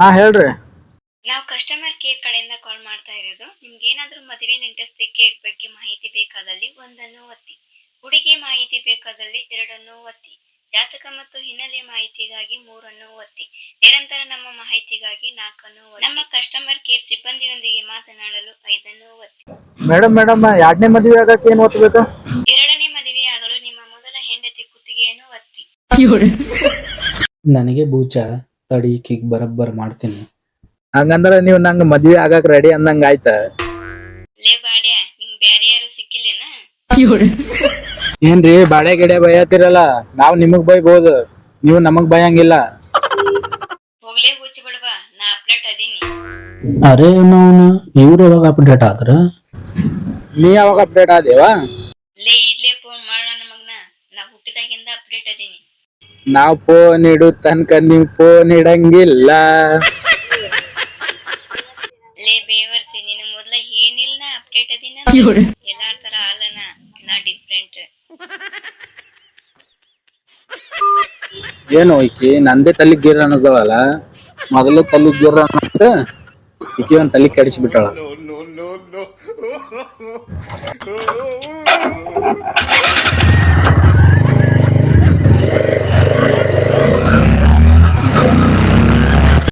ಹಾ ಹೇಳ್ರಿ. ನಾವು ಕಸ್ಟಮರ್ ಕೇರ್ ಕಡೆಯಿಂದ ಕಾಲ್ ಮಾಡ್ತಾ ಇರೋದು. ನಿಮ್ಗೆ ಏನಾದರೂ ಮದುವೆ ನೆಂಟಸ್ತಿಕೆ ಬಗ್ಗೆ ಮಾಹಿತಿ ಬೇಕಾದಲ್ಲಿ ಒಂದನ್ನು ಒತ್ತಿ. ಹುಡುಗಿ ಮಾಹಿತಿ ಬೇಕಾದಲ್ಲಿ ಎರಡನ್ನು ಒತ್ತಿ. ಜಾತಕ ಮತ್ತು ಹಿನ್ನೆಲೆ ಮಾಹಿತಿಗಾಗಿ ಮೂರನ್ನು ಒತ್ತಿ. ನಿರಂತರ ನಮ್ಮ ಮಾಹಿತಿಗಾಗಿ ನಾಲ್ಕನ್ನು ಒತ್ತಿ. ನಮ್ಮ ಕಸ್ಟಮರ್ ಕೇರ್ ಸಿಬ್ಬಂದಿಯೊಂದಿಗೆ ಮಾತನಾಡಲು ಐದನ್ನು ಒತ್ತಿ. ಮೇಡಮ್ ಮೇಡಮ್ ಎರಡನೇ ಮದುವೆ ಆಗಕ್ಕೆ ಏನು ಓದ್ಬೇಕು ಎರಡನೇ ಮದುವೆಯಾಗಲು ನಿಮ್ಮ ಮೊದಲ ಹೆಂಡತಿ ಕುತ್ತಿಗೆಯನ್ನು ಒತ್ತಿ. ನನಗೆ ಬೂಚ ತಡಿ ಈಕಿಗ್ ಬರಬ್ಬರ್ ಮಾಡ್ತೀನಿ. ಹಂಗಂದ್ರ ನೀವ್ ನಂಗ್ ಮದ್ವೆ ಆಗಕ್ ರೆಡಿ ಅಂದಂಗ ಆಯ್ತ? ಲೇ ಬಾಡ್ಯ ನಿಂಗ್ ಬ್ಯಾರೆ ಯಾರು ಸಿಕ್ಕಿಲ್ಲೇನ? ಏನ್ರಿ ಬಾಳೆ ಗಿಡ ಬಯತಿರಲ್ಲ ನಾವ್ ನಿಮಗ್ ಬೈಬಹುದು ನೀವು ನಮಗ್ ಬಯಂಗಿಲ್ಲ. ಹೋಗ್ಲೇ ಹುಚ್ಚಿ ಬಿಡ್ವಾ ನಾ ಅಪ್ಡೇಟ್ ಅದೀನಿ. ಅರೆ ಅವನು ಇವ್ರು ಯಾವಾಗ ಅಪ್ಡೇಟ್ ಆದ್ರ? ನೀ ಯಾವಾಗ ಅಪ್ಡೇಟ್ ಆದೇವಾ? ಲೇ ಇಡ್ಲೇ ಫೋನ್ ಮಾಡೋಣ ನಮಗ್ನ ನಾ ಹುಟ್ಟಿದಾಗಿಂದ ಅಪ್ಡೇಟ್ ಅದೀನಿ. ನಾವ್ ಫೋನ್ ಇಡು ತನಕ ನೀವ್ ಫೋನ್ ಇಡಂಗಿಲ್ಲ. ಲೇ ಬೇವರ್ಸಿ ನಿನ್ನ ಮೊದ್ಲ ಏನಿಲ್ಲ ಅಪ್ಡೇಟ್ ಅದಿನ? ಎಲ್ಲಾರ್ ತರ ಅಲ್ಲನ ನಾ ಡಿಫ್ರೆಂಟ್ ಏನು ಈಕಿ ನಂದೇ ತಲಿ ಗಿರ್ ಅನ್ನಿಸ್ದಳಲ್ಲ? ಮೊದಲೇ ತಲಿ ಗಿರ್ ಅನ್ನತ್ತ ಈಕಿ ಒಂದ್ ತಲಿ ಕೆಡಿಸಿ ಬಿಟ್ಟಾಳ.